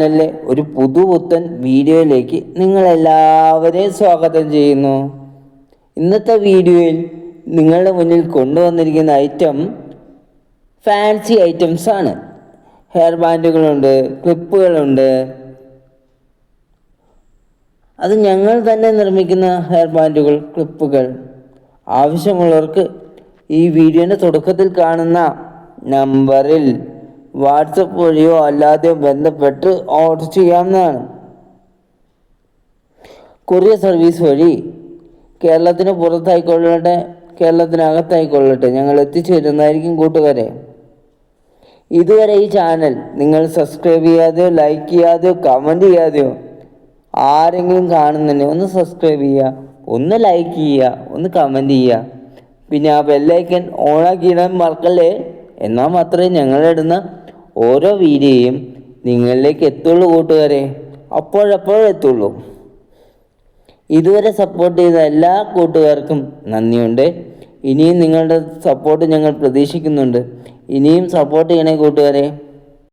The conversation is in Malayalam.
ചാനലിലെ ഒരു പുതുപുത്തൻ വീഡിയോയിലേക്ക് നിങ്ങളെല്ലാവരെയും സ്വാഗതം ചെയ്യുന്നു. ഇന്നത്തെ വീഡിയോയിൽ നിങ്ങളുടെ മുന്നിൽ കൊണ്ടുവന്നിരിക്കുന്ന ഐറ്റം ഫാൻസി ഐറ്റംസ് ആണ്. ഹെയർ ബാൻഡുകളുണ്ട് ക്ലിപ്പുകളുണ്ട് അത് ഞങ്ങൾ തന്നെ നിർമ്മിക്കുന്ന ഹെയർ ബാൻഡുകൾ ക്ലിപ്പുകൾ ആവശ്യമുള്ളവർക്ക് ഈ വീഡിയോന്റെ തുടക്കത്തിൽ കാണുന്ന നമ്പറിൽ വാട്സപ്പ് വഴിയോ അല്ലാതെയോ ബന്ധപ്പെട്ട് ഓർഡർ ചെയ്യാവുന്നതാണ്. കൊറിയർ സർവീസ് വഴി കേരളത്തിന് പുറത്തായിക്കൊള്ളട്ടെ കേരളത്തിനകത്തായിക്കൊള്ളട്ടെ ഞങ്ങൾ എത്തിച്ചു തരുന്നതായിരിക്കും കൂട്ടുകാരെ. ഇതുവരെ ഈ ചാനൽ നിങ്ങൾ സബ്സ്ക്രൈബ് ചെയ്യാതെയോ ലൈക്ക് ചെയ്യാതെയോ കമന്റ് ചെയ്യാതെയോ ആരെങ്കിലും കാണുന്നുണ്ടെങ്കിൽ ഒന്ന് സബ്സ്ക്രൈബ് ചെയ്യുക ഒന്ന് ലൈക്ക് ചെയ്യുക ഒന്ന് കമന്റ് ചെയ്യുക. പിന്നെ ആ ബെല്ലൈക്കൻ ഓണാക്കിയിടാൻ മറക്കല്ലേ? എന്നാൽ മാത്രമേ ഞങ്ങളിടുന്ന ഓരോ വീഡിയോയും നിങ്ങളിലേക്ക് എത്തുള്ളൂ കൂട്ടുകാരെ. അപ്പോഴപ്പോഴെത്തുള്ളൂ ഇതുവരെ സപ്പോർട്ട് ചെയ്ത എല്ലാ കൂട്ടുകാർക്കും നന്ദിയുണ്ട്. ഇനിയും നിങ്ങളുടെ സപ്പോർട്ട് ഞങ്ങൾ പ്രതീക്ഷിക്കുന്നുണ്ട്. ഇനിയും സപ്പോർട്ട് ചെയ്യണേ കൂട്ടുകാരെ.